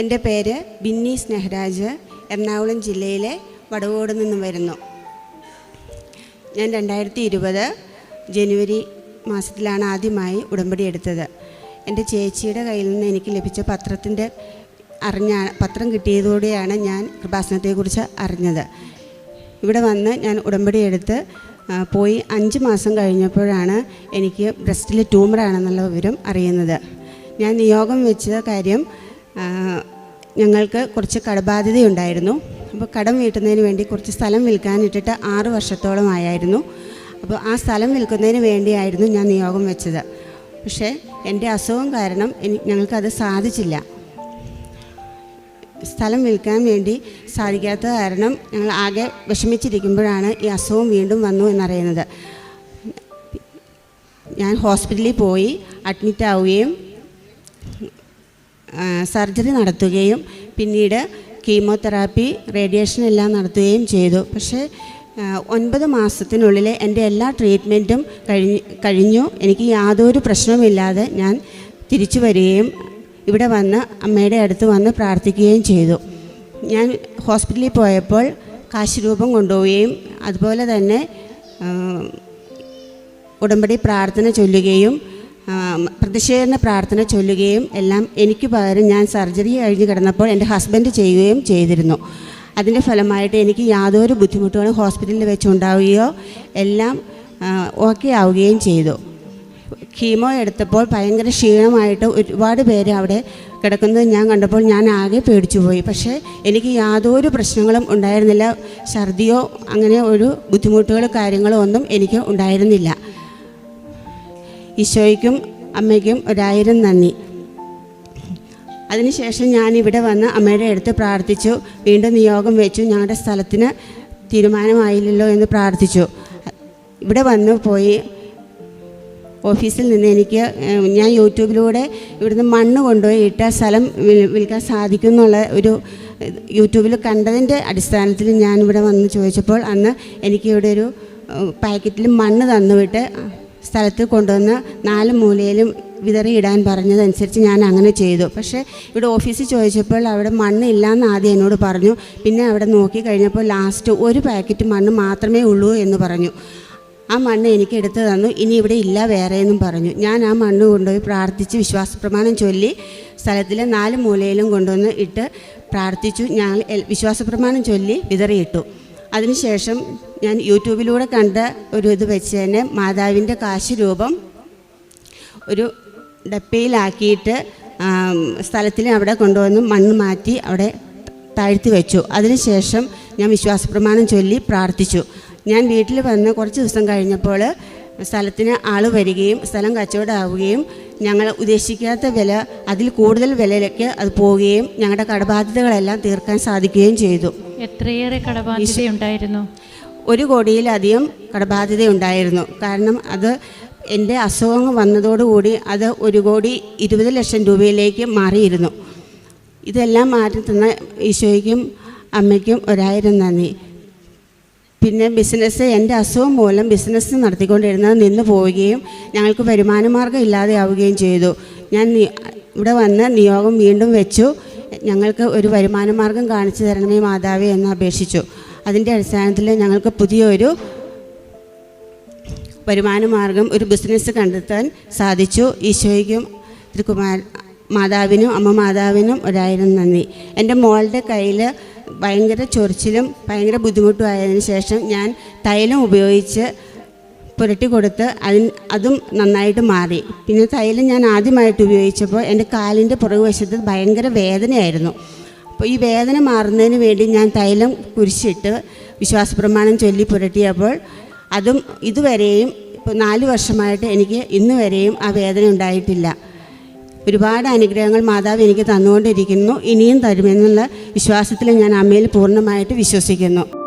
എന്റെ പേര് ബിന്നി സ്നേഹരാജ് എറണാകുളം ജില്ലയിലെ വടവോട് നിന്നും വരുന്നു. ഞാൻ രണ്ടായിരത്തി ഇരുപത് ജനുവരി മാസത്തിലാണ് ആദ്യമായി ഉടമ്പടി എടുത്തത്. എന്റെ ചേച്ചിയുടെ കയ്യിൽ നിന്ന് എനിക്ക് ലഭിച്ച പത്രത്തിന്റെ അറിഞ്ഞ പത്രം കിട്ടിയതോടെയാണ് ഞാൻ കൃപാസനത്തെക്കുറിച്ച് അറിഞ്ഞത്. ഇവിടെ വന്ന് ഞാൻ ഉടമ്പടി എടുത്ത് പോയി അഞ്ച് മാസം കഴിഞ്ഞപ്പോഴാണ് എനിക്ക് ബ്രസ്റ്റിൽ ട്യൂമറാണെന്നുള്ള വിവരം അറിയുന്നത്. ഞാൻ നിയോഗം വെച്ച കാര്യം ഞങ്ങൾക്ക് കുറച്ച് കടബാധ്യതയുണ്ടായിരുന്നു. അപ്പോൾ കടം വീട്ടുന്നതിന് വേണ്ടി കുറച്ച് സ്ഥലം വിൽക്കാനിട്ടിട്ട് ആറ് വർഷത്തോളം ആയായിരുന്നു. അപ്പോൾ ആ സ്ഥലം വിൽക്കുന്നതിന് വേണ്ടിയായിരുന്നു ഞാൻ നിയോഗം വെച്ചത്. പക്ഷേ എന്റെ അസുഖം കാരണം എനി ഞങ്ങൾക്കത് സാധിച്ചില്ല. സ്ഥലം വിൽക്കാൻ വേണ്ടി സാധിക്കാത്ത കാരണം ഞങ്ങൾ ആകെ വിഷമിച്ചിരിക്കുമ്പോഴാണ് ഈ അസുഖം വീണ്ടും വന്നു എന്നറിയുന്നത്. ഞാൻ ഹോസ്പിറ്റലിൽ പോയി അഡ്മിറ്റ് ആവുകയും സർജറി നടത്തുകയും പിന്നീട് കീമോതെറാപ്പി റേഡിയേഷൻ എല്ലാം നടത്തുകയും ചെയ്തു. പക്ഷേ ഒൻപത് മാസത്തിനുള്ളിൽ എന്റെ എല്ലാ ട്രീറ്റ്മെന്റും കഴിഞ്ഞ് കഴിഞ്ഞു. എനിക്ക് യാതൊരു പ്രശ്നവുമില്ലാതെ ഞാൻ തിരിച്ചു വരികയും ഇവിടെ വന്ന് അമ്മയുടെ അടുത്ത് വന്ന് പ്രാർത്ഥിക്കുകയും ചെയ്തു. ഞാൻ ഹോസ്പിറ്റലിൽ പോയപ്പോൾ കാശ് രൂപം കൊണ്ടുപോവുകയും അതുപോലെ തന്നെ ഉടമ്പടി പ്രാർത്ഥന ചൊല്ലുകയും ആ, പ്രതിഷേധന പ്രാർത്ഥന ചൊല്ലുകയും എല്ലാം എനിക്ക് പകരം ഞാൻ സർജറി കഴിഞ്ഞ് കിടന്നപ്പോൾ എന്റെ ഹസ്ബൻഡ് ചെയ്യുകയും ചെയ്തിരുന്നു. അതിന്റെ ഫലമായിട്ട് എനിക്ക് യാതൊരു ബുദ്ധിമുട്ടുകളും ഹോസ്പിറ്റലിൽ വെച്ചുണ്ടാവുകയോ എല്ലാം ഓക്കെ ആവുകയും ചെയ്തു. കീമോ എടുത്തപ്പോൾ ഭയങ്കര ക്ഷീണമായിട്ട് ഒരുപാട് പേര് അവിടെ കിടക്കുന്നത് ഞാൻ കണ്ടപ്പോൾ ഞാൻ ആകെ പേടിച്ചു പോയി. പക്ഷേ എനിക്ക് യാതൊരു പ്രശ്നങ്ങളും ഉണ്ടായിരുന്നില്ല. ഛർദിയോ അങ്ങനെ ഒരു ബുദ്ധിമുട്ടുകളോ കാര്യങ്ങളോ ഒന്നും എനിക്ക് ഉണ്ടായിരുന്നില്ല. ഈശോയ്ക്കും അമ്മയ്ക്കും ഒരായിരം നന്ദി. അതിനുശേഷം ഞാൻ ഇവിടെ വന്ന് അമ്മയുടെ അടുത്ത് പ്രാർത്ഥിച്ചു. വീണ്ടും നിയോഗം വെച്ചു. ഞങ്ങളുടെ സ്ഥലത്തിന് തീരുമാനമായില്ലല്ലോ എന്ന് പ്രാർത്ഥിച്ചു. ഇവിടെ വന്ന് പോയി. ഓഫീസിൽ നിന്ന് എനിക്ക് ഞാൻ യൂട്യൂബിലൂടെ ഇവിടുന്ന് മണ്ണ് കൊണ്ടുപോയി ഇട്ട സ്ഥലം വിൽ- വിൽക്കാൻ സാധിക്കും എന്നുള്ള ഒരു യൂട്യൂബിൽ കണ്ടതിന്റെ അടിസ്ഥാനത്തിൽ ഞാൻ ഇവിടെ വന്ന് ചോദിച്ചപ്പോൾ അന്ന് എനിക്കിവിടെ ഒരു പാക്കറ്റിൽ മണ്ണ് തന്നുവിട്ട് സ്ഥലത്ത് കൊണ്ടുവന്ന് നാല് മൂലയിലും വിതറിയിടാൻ പറഞ്ഞതനുസരിച്ച് ഞാൻ അങ്ങനെ ചെയ്തു. പക്ഷേ ഇവിടെ ഓഫീസിൽ ചോദിച്ചപ്പോൾ അവിടെ മണ്ണ് ഇല്ലയെന്ന് ആദ്യം എന്നോട് പറഞ്ഞു. പിന്നെ അവിടെ നോക്കി കഴിഞ്ഞപ്പോൾ ലാസ്റ്റ് ഒരു പാക്കറ്റ് മണ്ണ് മാത്രമേ ഉള്ളൂ എന്ന് പറഞ്ഞു. ആ മണ്ണ് എനിക്ക് എടുത്തു തന്നു. ഇനി ഇവിടെ ഇല്ല വേറെ എന്നും പറഞ്ഞു. ഞാൻ ആ മണ്ണ് കൊണ്ടുപോയി പ്രാർത്ഥിച്ച് വിശ്വാസ പ്രമാണം ചൊല്ലി സ്ഥലത്തിലെ നാല് മൂലയിലും കൊണ്ടുവന്ന് ഇട്ട് പ്രാർത്ഥിച്ചു. ഞാൻ വിശ്വാസ പ്രമാണം ചൊല്ലി വിതറിയിട്ടു. അതിനുശേഷം ഞാൻ യൂട്യൂബിലൂടെ കണ്ട ഒരു ഇത് വെച്ച് തന്നെ മാതാവിന്റെ കാശ് രൂപം ഒരു ഡപ്പയിലാക്കിയിട്ട് സ്ഥലത്തിൽ അവിടെ കൊണ്ടുവന്ന് മണ്ണ് മാറ്റി അവിടെ താഴ്ത്തി വെച്ചു. അതിനുശേഷം ഞാൻ വിശ്വാസപ്രമാണം ചൊല്ലി പ്രാർത്ഥിച്ചു. ഞാൻ വീട്ടിൽ വന്ന് കുറച്ച് ദിവസം കഴിഞ്ഞപ്പോൾ സ്ഥലത്തിന് ആൾ വരികയും സ്ഥലം കച്ചവടമാവുകയും ഞങ്ങൾ ഉദ്ദേശിക്കാത്ത വില അതിൽ കൂടുതൽ വിലയിലേക്ക് അത് പോവുകയും ഞങ്ങളുടെ കടബാധ്യതകളെല്ലാം തീർക്കാൻ സാധിക്കുകയും ചെയ്തു. എത്രയേറെ കടബാധ്യതയുണ്ടായിരുന്നു? ഒരു കോടിയിലധികം കടബാധ്യതയുണ്ടായിരുന്നു. കാരണം അത് എന്റെ അസുഖങ്ങൾ വന്നതോടുകൂടി അത് ഒരു കോടി ഇരുപത് ലക്ഷം രൂപയിലേക്ക് മാറിയിരുന്നു. ഇതെല്ലാം മാറ്റി തന്ന ഈശോയ്ക്കും അമ്മയ്ക്കും ഒരായിരം നന്ദി. പിന്നെ ബിസിനസ് എന്റെ അസുഖം മൂലം ബിസിനസ് നടത്തിക്കൊണ്ടിരുന്നത് നിന്ന് പോവുകയും ഞങ്ങൾക്ക് വരുമാനമാർഗം ഇല്ലാതെയാവുകയും ചെയ്തു. ഞാൻ ഇവിടെ വന്ന് നിയോഗം വീണ്ടും വെച്ചു. ഞങ്ങൾക്ക് ഒരു വരുമാനമാർഗം കാണിച്ചു തരണമേ മാതാവേ എന്ന് അപേക്ഷിച്ചു. അതിന്റെ അടിസ്ഥാനത്തിൽ ഞങ്ങൾക്ക് പുതിയൊരു വരുമാനമാർഗം ഒരു ബിസിനസ് കണ്ടെത്താൻ സാധിച്ചു. ഈശോയ്ക്കും തിരുക്കുമാർ മാതാവിനും അമ്മ മാതാവിനും ഒരായിരം നന്ദി. എന്റെ മോളുടെ കയ്യിൽ ഭയങ്കര ചൊറിച്ചിലും ഭയങ്കര ബുദ്ധിമുട്ടും ആയതിനു ശേഷം ഞാൻ തൈലം ഉപയോഗിച്ച് പുരട്ടി കൊടുത്ത് അതിന് അതും നന്നായിട്ട് മാറി. പിന്നെ തൈലം ഞാൻ ആദ്യമായിട്ട് ഉപയോഗിച്ചപ്പോൾ എന്റെ കാലിന്റെ പുറകുവശത്ത് ഭയങ്കര വേദനയായിരുന്നു. അപ്പോൾ ഈ വേദന മാറുന്നതിന് വേണ്ടി ഞാൻ തൈലം കുരിശിട്ട് വിശ്വാസ പ്രമാണം ചൊല്ലി പുരട്ടിയപ്പോൾ അതും ഇതുവരെയും ഇപ്പോൾ നാല് വർഷമായിട്ട് എനിക്ക് ഇന്ന് വരെയും ആ വേദന ഉണ്ടായിട്ടില്ല. ഒരുപാട് അനുഗ്രഹങ്ങൾ മാതാവ് എനിക്ക് തന്നുകൊണ്ടിരിക്കുന്നു. ഇനിയും തരുമെന്നുള്ള വിശ്വാസത്തിൽ ഞാൻ അമ്മയിൽ പൂർണമായിട്ട് വിശ്വസിക്കുന്നു.